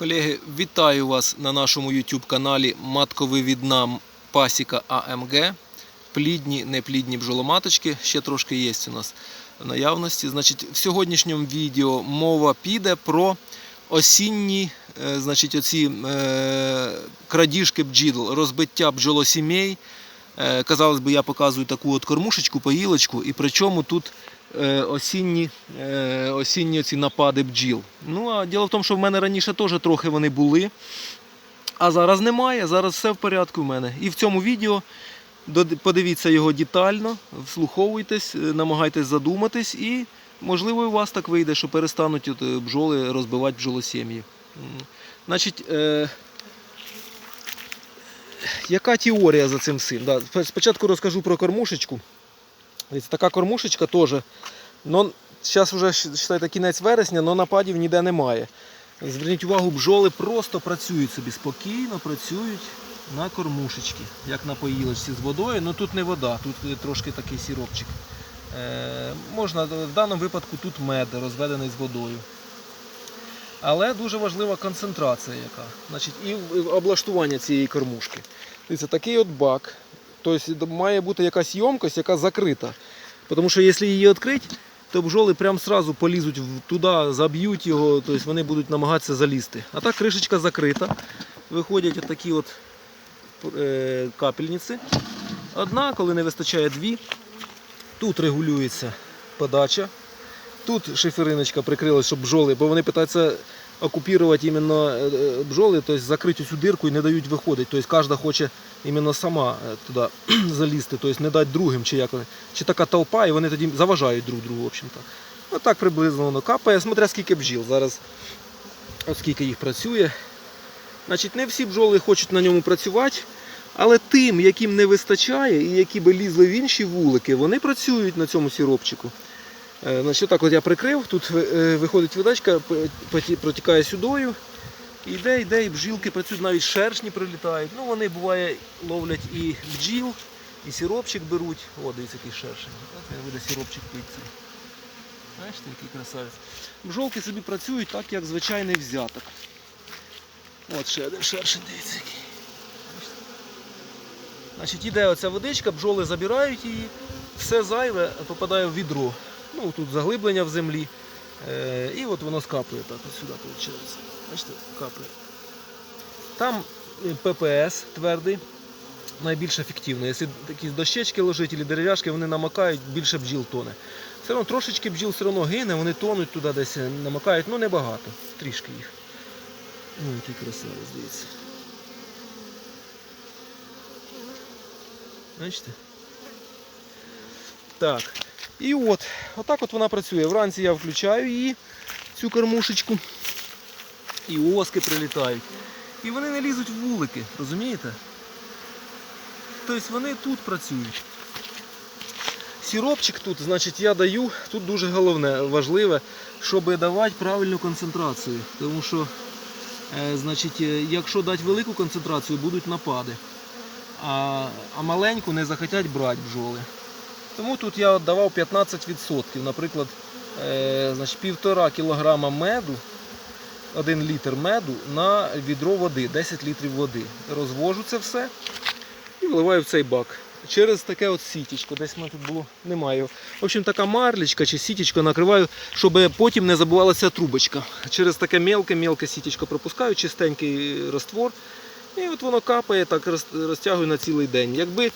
Колеги, вітаю вас на нашому YouTube каналі Матковивідна пасіка АМГ. Плідні, неплідні бджоломаточки. Ще трошки є у нас в наявності. Значить, в сьогоднішньому відео мова піде про осінні е, значить, оці, е, крадіжки бджіл, розбиття бджолосімей. Е, Казалось би, я показую таку от кормушечку, поїлочку, і причому тут осінні, е, осінні ці напади бджіл. Ну, а діло в тому, що в мене раніше теж трохи вони були, а зараз немає, зараз все в порядку в мене. І в цьому відео подивіться його детально, вслуховуйтесь, е, намагайтесь задуматись, і можливо у вас так вийде, що перестануть е, бджоли розбивати бджолосім'ї. Значить, е, яка теорія за цим всім? Да, спочатку розкажу про кормушечку. Дивіться, така кормушечка теж. Ну, зараз вже считайте, кінець вересня, але нападів ніде немає. Зверніть увагу, бджоли просто працюють собі, спокійно працюють на кормушечці, як на поїлочці з водою. Ну тут не вода, тут е, трошки такий сіропчик. Е, можна в даному випадку тут мед розведений з водою. Але дуже важлива концентрація яка. Значить, і облаштування цієї кормушки. Дивіться, такий от бак. Тобто має бути якась ємкость, яка закрита. Тому що якщо її відкрити, то бджоли прям сразу полізуть туди, заб'ють його, тобто вони будуть намагатися залізти. А так кришечка закрита. Виходять от такі от е, капельниці. Одна, коли не вистачає дві. Тут регулюється подача. Тут шифериночка прикрилась, щоб бджоли, бо вони питаються окупувати іменно е, е, бджоли, тобто закрити цю дирку і не дають виходити. Тобто кожна хоче іменно сама туди залізти, тобто не дати другим, чи як. Чи така толпа, і вони тоді заважають друг другу, в общем-то. Отак приблизно воно капає, смотря скільки бджіл. Зараз от скільки їх працює. Значить, не всі бджоли хочуть на ньому працювати, але тим, яким не вистачає, і які би лізли в інші вулики, вони працюють на цьому сіропчику. Е, Значить, так от я прикрив, тут е, виходить водичка, протікає сюдою. І йде, і бджілки працюють, навіть шершні прилітають. Ну, вони буває ловлять і бджіл, і сіропчик беруть. О, дивіться, який шершень. Буде сіропчик пити. Бачите, який красавець. Бджолки собі працюють так, як звичайний взяток. От ще один шершень, дивіться який. Значить, іде оця водичка, бджоли забирають її, все зайве попадає в відро. Ну, тут заглиблення в землі. Е, і от воно скапує так, от сюди виходить. Бачите, капає. Там е, ППС твердий, найбільш ефективно. Якщо такі дощечки лежать або дерев'яшки, вони намакають, більше бджіл тоне. Все одно трошечки бджіл все одно гине, вони тонуть туди десь, е, намакають, ну небагато, трішки їх. Ну, який красавець, дивіться. Бачите? Так. І от, отак от вона працює. Вранці я включаю її, цю кормушечку. І оски прилітають. І вони не лізуть в вулики, розумієте? Тобто вони тут працюють. Сіропчик тут, значить, я даю, тут дуже головне, важливе, щоб давати правильну концентрацію. Тому що, е, значить, е, якщо дати велику концентрацію, будуть напади. А, а маленьку не захотять брати бджоли. Тому тут я от давав 15%. Наприклад, е, значить, півтора кілограма меду, 1 літр меду на відро води, 10 літрів води. Розвожу це все і вливаю в цей бак. Через таке от сітечко, десь в тут було, немає. В общем, така марлечка чи сітечко накриваю, щоб потім не забувалася трубочка. Через таке мелке-мелке сітечко пропускаю, чистенький раствор. І от воно капає, так розтягую на цілий день. Якби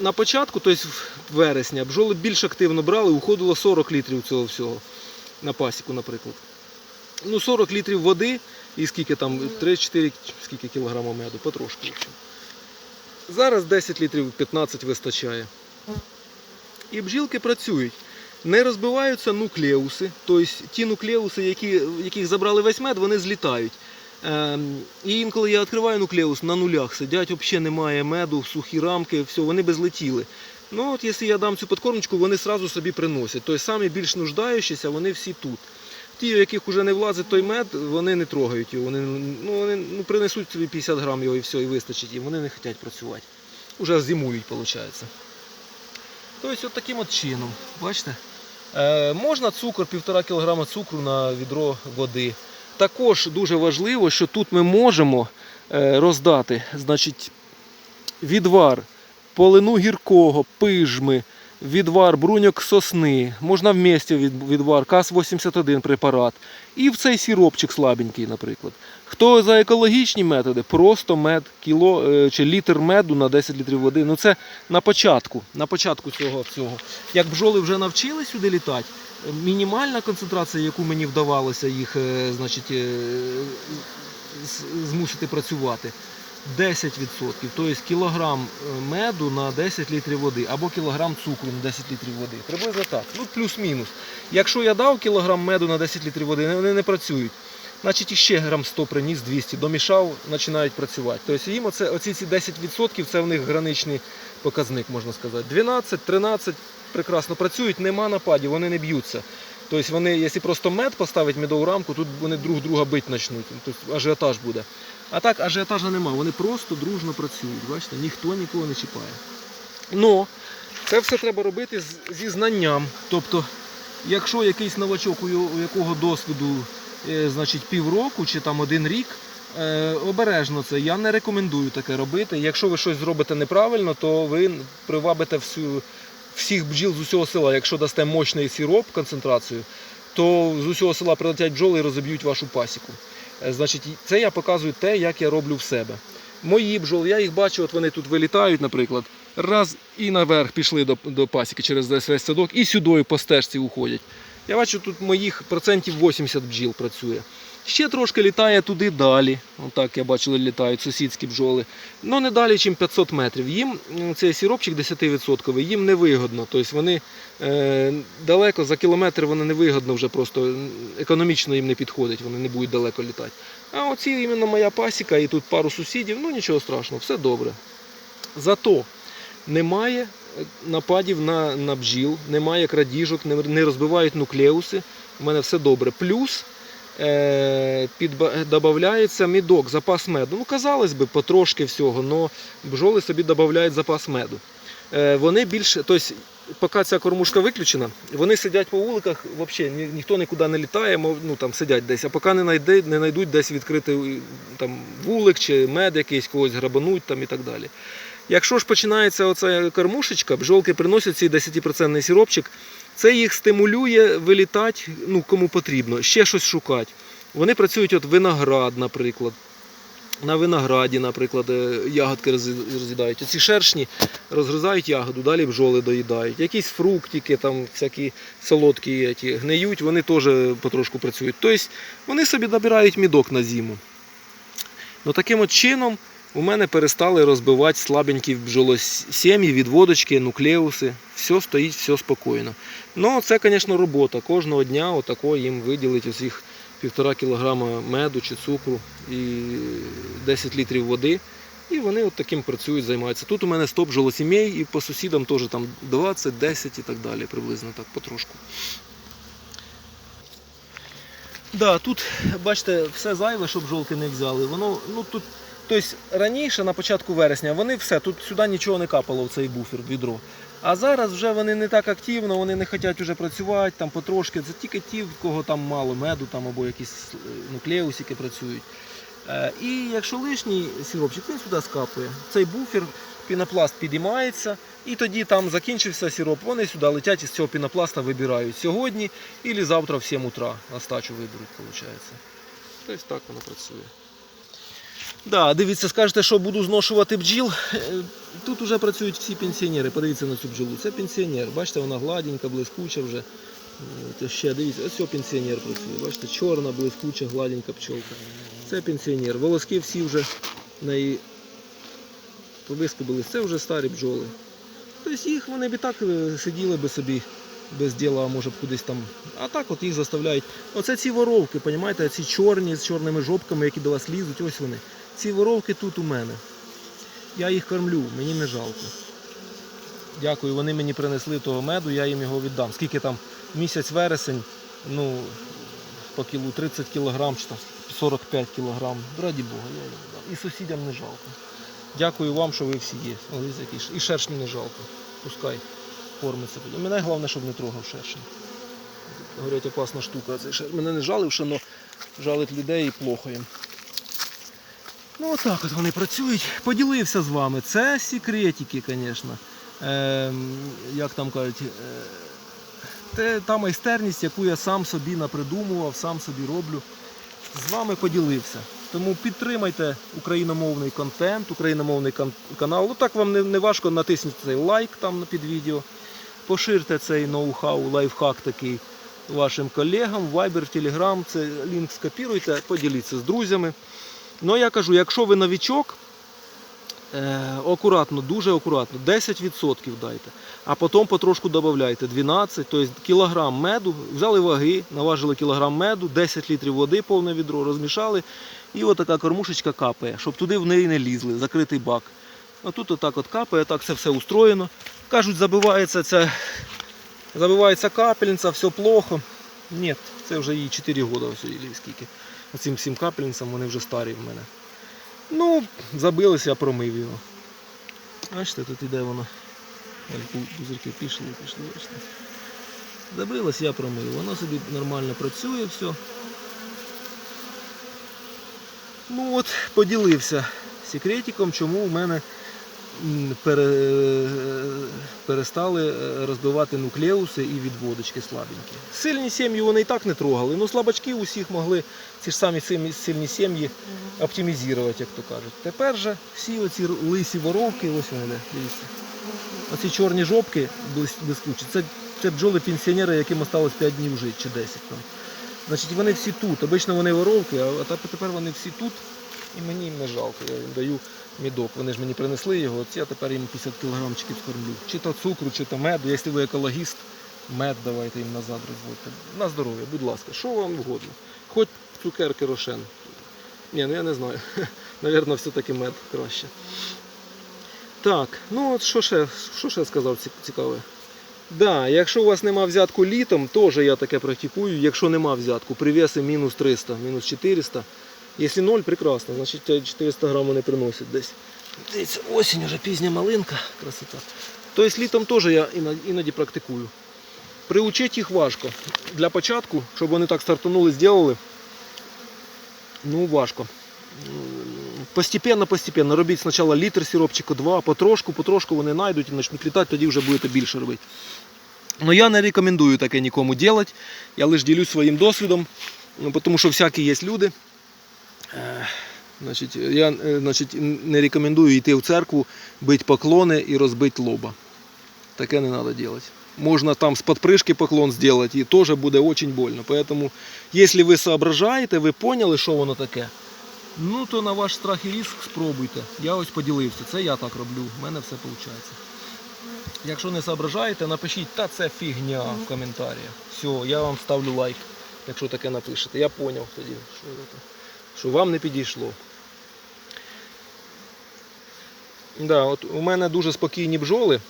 на початку, тобто в вересня, бджоли більш активно брали, уходило 40 літрів цього всього на пасіку, наприклад. Ну, 40 літрів води і скільки там, 3-4 скільки кілограмів меду, потрошку. В общем. Зараз 10 літрів 15 вистачає. І бджілки працюють. Не розбиваються нуклеуси, тобто ті нуклеуси, які, яких забрали весь мед, вони злітають. Ем, і інколи я відкриваю нуклеус, на нулях сидять, взагалі немає меду, сухі рамки, все, вони би злетіли. Ну от якщо я дам цю подкормочку, вони одразу собі приносять. Тобто самі більш нуждаючіся, вони всі тут. Ті, у яких вже не влазить той мед, вони не трогають його. Вони, ну, вони ну, принесуть собі 50 грам його і все, і вистачить їм. Вони не хочуть працювати. Уже зимують, виходить. Тобто от таким от чином. Бачите? Е, можна цукор, 1,5 кг цукру на відро води. Також дуже важливо, що тут ми можемо е, роздати значить, відвар полину гіркого, пижми, відвар бруньок сосни, можна в місті відвар, КАС-81 препарат. І в цей сіропчик слабенький, наприклад. Хто за екологічні методи, просто мед, кіло е, чи літр меду на 10 літрів води. Ну це на початку, на початку цього всього. Як бджоли вже навчили сюди літати, мінімальна концентрація, яку мені вдавалося їх е, значить, е, змусити працювати, 10%. Тобто кілограм е, меду на 10 літрів води або кілограм цукру на 10 літрів води. Приблизно так. Ну, плюс-мінус. Якщо я дав кілограм меду на 10 літрів води, вони не працюють. Значить, іще грам 100 приніс, 200, домішав, починають працювати. Тобто їм оце, оці ці 10% це в них граничний показник, можна сказати. 12, 13 прекрасно працюють, нема нападів, вони не б'ються. Тобто вони, якщо просто мед поставить медову рамку, тут вони друг друга бити почнуть. Тобто ажіотаж буде. А так ажіотажа нема, вони просто дружно працюють. Бачите, ніхто нікого не чіпає. Но це все треба робити зі знанням. Тобто, якщо якийсь новачок, у якого досвіду е, значить, півроку чи там один рік, е, обережно це. Я не рекомендую таке робити. Якщо ви щось зробите неправильно, то ви привабите всю, всіх бджіл з усього села. Якщо дасте мощний сироп, концентрацію, то з усього села прилетять бджоли і розіб'ють вашу пасіку. Е, Значить, це я показую те, як я роблю в себе. Мої бджоли, я їх бачу, от вони тут вилітають, наприклад, раз і наверх пішли до, до пасіки через весь садок, і сюди по стежці уходять. Я бачу, тут моїх процентів 80 бджіл працює. Ще трошки літає туди далі. Отак я бачили, літають сусідські бджоли. Ну не далі, ніж 500 метрів. Їм цей сіропчик 10% їм невигодно. Тобто вони е, далеко за кілометр вони невигодно вже просто економічно їм не підходить, вони не будуть далеко літати. А оці іменно моя пасіка і тут пару сусідів, ну нічого страшного, все добре. Зато немає е, нападів на, на бджіл, немає крадіжок, не, розбивають нуклеуси. У мене все добре. Плюс додається мідок, запас меду. Ну, казалось би, потрошки всього, але бджоли собі додають запас меду. Е, вони більше, тобто, поки ця кормушка виключена, вони сидять по вуликах, взагалі ні, ніхто нікуди не літає, ну, там сидять десь, а поки не знайдуть, не знайдуть десь відкритий там, вулик чи мед якийсь, когось грабануть там, і так далі. Якщо ж починається оця кормушечка, бджолки приносять цей 10% сиропчик, це їх стимулює вилітати, ну, кому потрібно, ще щось шукати. Вони працюють от виноград, наприклад. На винограді, наприклад, е, ягодки роз'їдають. Оці шершні розгризають ягоду, далі бджоли доїдають. Якісь фруктики, там всякі солодкі ті, гниють, вони теж потрошку працюють. Тобто вони собі набирають мідок на зиму. Ну, таким от чином у мене перестали розбивати слабенькі бджолосім'ї, відводочки, нуклеуси. Все стоїть, все спокійно. Ну, це, звісно, робота. Кожного дня отако їм виділить усіх півтора кілограма меду чи цукру і 10 літрів води. І вони от таким працюють, займаються. Тут у мене 100 бджолосімей і по сусідам теж там 20, 10 і так далі, приблизно так, потрошку. Да, тут, бачите, все зайве, щоб бджолки не взяли. Воно, ну тут, тобто раніше, на початку вересня, вони все, тут сюди нічого не капало в цей буфер, відро. А зараз вже вони не так активно, вони не хочуть вже працювати там потрошки. Це тільки ті, в кого там мало меду там, або якісь нуклеусики працюють. Е, І якщо лишній сиропчик, він сюди скапує. Цей буфер, пінопласт підіймається, і тоді там закінчився сироп, вони сюди летять і з цього пінопласта вибирають сьогодні або завтра в 7 утра на стачу виберуть, виходить. Тобто так воно працює. Да, дивіться, скажете, що буду зношувати бджіл. Е, Тут вже працюють всі пенсіонери. Подивіться на цю бджолу. Це пенсіонер. Бачите, вона гладенька, блискуча вже. Е, То ще дивіться, ось пенсіонер працює. Бачите, чорна, блискуча, гладенька пчолка. Це пенсіонер. Волоски всі вже в неї повискобились. Це вже старі бджоли. Тобто їх вони б і так е, сиділи би собі без діла, може б кудись там. А так от їх заставляють. Оце ці воровки, розумієте, ці чорні з чорними жопками, які до вас лізуть, ось вони. Ці воровки тут у мене. Я їх кормлю, мені не жалко. Дякую, вони мені принесли того меду, я їм його віддам. Скільки там місяць вересень, ну, по кілу 30 кілограм чи там 45 кілограм. Раді Бога, я їм віддам. І сусідям не жалко. Дякую вам, що ви всі є. Ш- І шершні не жалко. Пускай кормиться. Мене головне, щоб не трогав шершень. Говорять, опасна штука. Мене не жалив, але жалить людей і плохо їм. Ну отак от вони працюють. Поділився з вами. Це секретики, звісно. Ем, як там кажуть, е, та майстерність, яку я сам собі напридумував, сам собі роблю. З вами поділився. Тому підтримайте україномовний контент, україномовний кан- канал. Ну так вам не, не важко натиснути цей лайк там під відео. Поширте цей ноу-хау, лайфхак такий вашим колегам, в Viber, Telegram. Це лінк скопіруйте, поділіться з друзями. Ну я кажу, якщо ви новічок, е, акуратно, дуже акуратно, 10% дайте, а потім потрошку додавайте 12, тобто кілограм меду, взяли ваги, наважили кілограм меду, 10 літрів води, повне відро, розмішали, і отака кормушечка капає, щоб туди в неї не лізли, закритий бак. А тут отак от капає, так це все устроєно. Кажуть, забивається ця, забивається капельниця, все плохо. Ні, це вже їй 4 роки, скільки. Оцим всім капельницям вони вже старі в мене. Ну, забилися, я промив його. Бачите, тут іде воно. Пузирки пішли, пішли, бачите. Забилось, я промив. Воно собі нормально працює, все. Ну от, поділився секретиком, чому в мене перестали е, розбивати нуклеуси і відводочки слабенькі. Сильні сім'ї вони і так не трогали, ну слабачки усіх могли ці ж самі сильні- сім'ї оптимізувати, як то кажуть. Тепер же всі оці лисі воровки, ось вони, дивіться. Оці чорні жопки блискучі, це, це бджоли пенсіонери, яким осталось 5 днів жити чи 10 там. Значить, вони всі тут. Обично вони воровки, а тепер вони всі тут. І мені їм не жалко. Я їм даю мідок. Вони ж мені принесли його, от я тепер їм 50 кілограмчиків скормлю. Чи то цукру, чи то меду. Якщо ви екологіст, мед давайте їм назад розводьте. На здоров'я, будь ласка, що вам угодно. Хоч цукерки рошен. Ні, ну я не знаю. Навірно, все-таки мед краще. Так, ну от що ще, що ще сказав цікаве? Да, якщо у вас нема взятку літом, теж я таке практикую. Якщо нема взятку, привеси мінус 300, мінус 400. Якщо 0, прекрасно, значить 400 грам вони приносять десь. Дивіться, осінь вже пізня малинка, красота. Тобто літом теж я іноді, практикую. Приучити їх важко. Для початку, щоб вони так стартанули, зробили, ну важко. Постепенно, постепенно. Робіть спочатку літр сиропчику, два, потрошку, потрошку вони знайдуть і почнуть літати, тоді вже будете більше робити. Но я не рекомендую таке нікому робити. Я лише ділюсь своїм досвідом, ну, тому що всякі є люди. Значить, я е, значить, не рекомендую йти в церкву, бити поклони і розбити лоба. Таке не треба робити. Можна там з подпрыжки поклон зробити і теж буде дуже больно. Поэтому, якщо ви соображаєте, ви поняли, що воно таке, ну то на ваш страх і риск спробуйте. Я ось поділився. Це я так роблю. У мене все виходить. Якщо не соображаєте, напишіть, та це фігня в коментарях. Все, я вам ставлю лайк, якщо таке напишете. Я зрозумів тоді, що, це, що вам не підійшло. Да, от у мене дуже спокійні бджоли.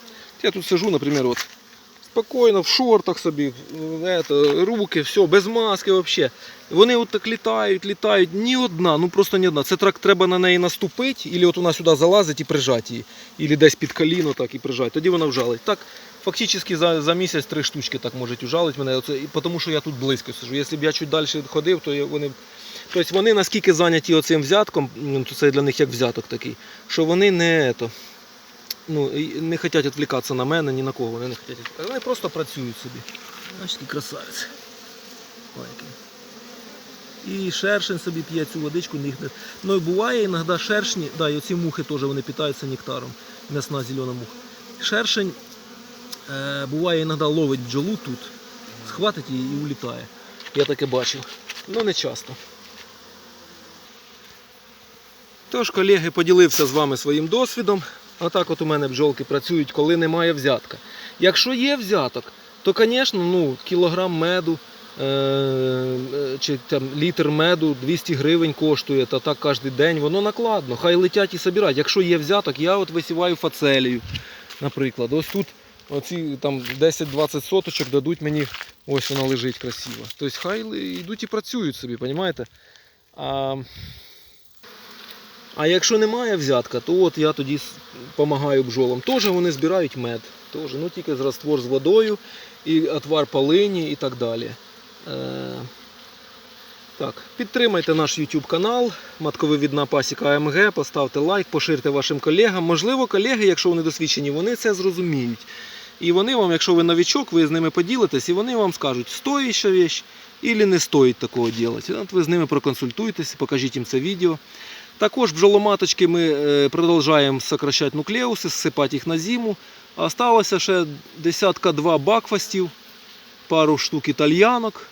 Я тут сижу, наприклад, от, спокійно, в шортах собі, это, руки, все, без маски взагалі. Вони от так літають, літають, ні одна, ну просто ні одна. Це трак треба на неї наступити, і от вона сюди залазить і прижати її. Ілі десь під коліно так і прижати. Тоді вона вжалить. Так, фактично за, за місяць три штучки так можуть ужалити мене, Оце, тому що я тут близько сижу. Якщо б я чуть далі ходив, то вони. Тобто вони наскільки зайняті оцим взятком, це для них як взяток такий, що вони не, ето, ну, не хочуть відвлікатися на мене, ні на кого. Вони не хочуть. Вони просто працюють собі. Бачите, красавець. І шершень собі п'є цю водичку. Ну і буває іноді шершні, да, і оці мухи теж вони питаються нектаром. М'ясна зелена муха. Шершень е, буває іноді ловить бджолу тут, схватить її і улітає. Я таке бачив. Ну не часто. Тож, колеги, поділився з вами своїм досвідом. Отак от у мене бджолки працюють, коли немає взятка. Якщо є взяток, то, звісно, ну, кілограм меду е- е, чи там, літр меду 200 гривень коштує, та так кожен день, воно накладно. Хай летять і собирають. Якщо є взяток, я от висіваю фацелію, наприклад. Ось тут оці там 10-20 соточок дадуть мені, ось вона лежить красиво. Тобто хай йдуть і працюють собі, розумієте? А, а якщо немає взятка, то от я тоді допомагаю бджолам. Теж вони збирають мед. Теж, ну тільки з раствор з водою, і отвар полині і так далі. Е, Так, підтримайте наш YouTube канал, матковивідна пасіка АМГ, поставте лайк, поширте вашим колегам. Можливо, колеги, якщо вони досвідчені, вони це зрозуміють. І вони вам, якщо ви новичок, ви з ними поділитесь, і вони вам скажуть, стоїть ще вещь, або не стоїть такого робити. От ви з ними проконсультуйтесь, покажіть їм це відео. Також бджоломаточки ми е, продовжуємо сокращати нуклеуси, зсипати їх на зиму. Осталося ще десятка два бакфастів, пару штук італьянок,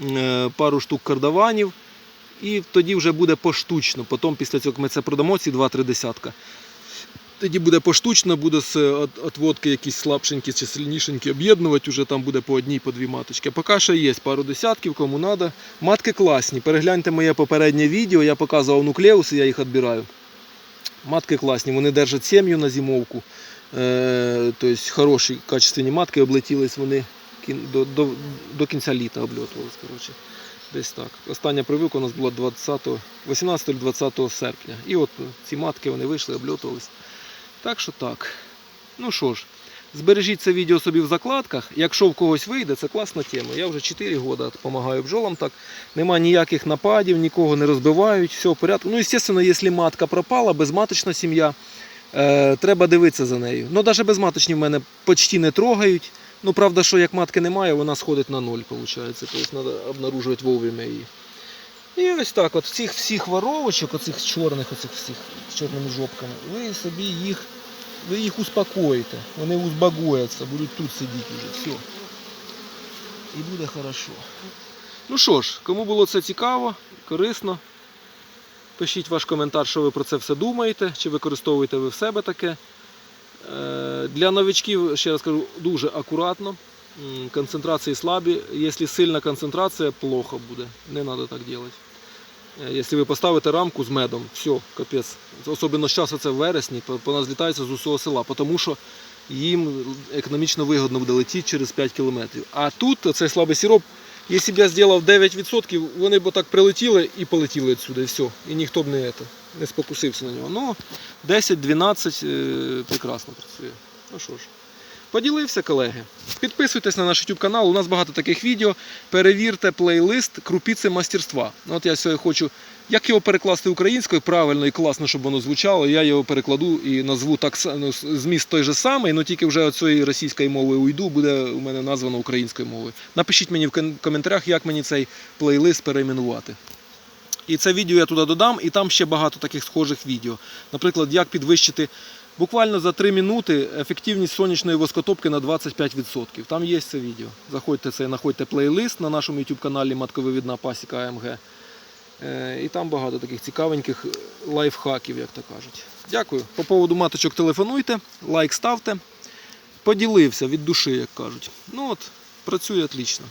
е, пару штук кардаванів. І тоді вже буде поштучно. Потім після цього ми це продамо, ці 2-3 десятка. Тоді буде поштучно, буде з отводки якісь слабшенькі чи сильнішенькі об'єднувати, вже там буде по одній, по дві маточки. Поки ще є пару десятків, кому треба. Матки класні. Перегляньте моє попереднє відео, я показував нуклеуси, я їх відбираю. Матки класні, вони держать сім'ю на зимовку. Е, тобто хороші, качественні матки облетілись вони до, кінця літа обльотувались. Коротше. Десь так. Остання прививка у нас була 20, 18-20 серпня. І от ці матки вони вийшли, обльотувались. Так що так. Ну що ж, збережіть це відео собі в закладках. Якщо в когось вийде, це класна тема. Я вже 4 роки допомагаю бджолам так. Нема ніяких нападів, нікого не розбивають, все в порядку. Ну, звісно, якщо матка пропала, безматочна сім'я, е, треба дивитися за нею. Ну, навіть безматочні в мене почти не трогають. Ну, правда, що як матки немає, вона сходить на ноль, виходить. Тобто треба обнаружувати вовремя її. І ось так, от цих всіх воровочок, оцих чорних, оцих всіх з чорними жопками, ви собі їх, ви їх успокоїте. Вони узбагуються, будуть тут сидіти вже. Все. І буде хорошо. Ну що ж, кому було це цікаво, корисно, пишіть ваш коментар, що ви про це все думаєте, чи використовуєте ви в себе таке. Е, Для новичків, ще раз кажу, дуже акуратно. Концентрації слабі. Якщо сильна концентрація, плохо буде. Не треба так робити. Е, Якщо ви поставите рамку з медом, все, капець. Особливо зараз це в вересні, по- нас з усього села, тому що їм економічно вигодно буде летіти через 5 кілометрів. А тут цей слабий сироп, якщо б я зробив 9%, вони б так прилетіли і полетіли відсюди, і все. І ніхто б не, не спокусився на нього. Ну, 10-12 е, прекрасно працює. Ну що ж. Поділився, колеги. Підписуйтесь на наш YouTube канал. У нас багато таких відео. Перевірте плейлист Крупіці мастерства. Ну, От я сьогодні хочу, як його перекласти українською правильно і класно, щоб воно звучало. Я його перекладу і назву так ну, зміст той же самий, але тільки вже цієї російської мови уйду, буде у мене названо українською мовою. Напишіть мені в коментарях, як мені цей плейлист перейменувати. І це відео я туди додам, і там ще багато таких схожих відео. Наприклад, як підвищити буквально за 3 минути ефективність сонячної воскотопки на 25%. Там є це відео. Заходьте це, знаходьте плейлист на нашому YouTube каналі Матковивідна Пасіка АМГ. Е, І там багато таких цікавеньких лайфхаків, як то кажуть. Дякую. По поводу маточок телефонуйте, лайк ставте. Поділився від душі, як кажуть. Ну от, працює отлично.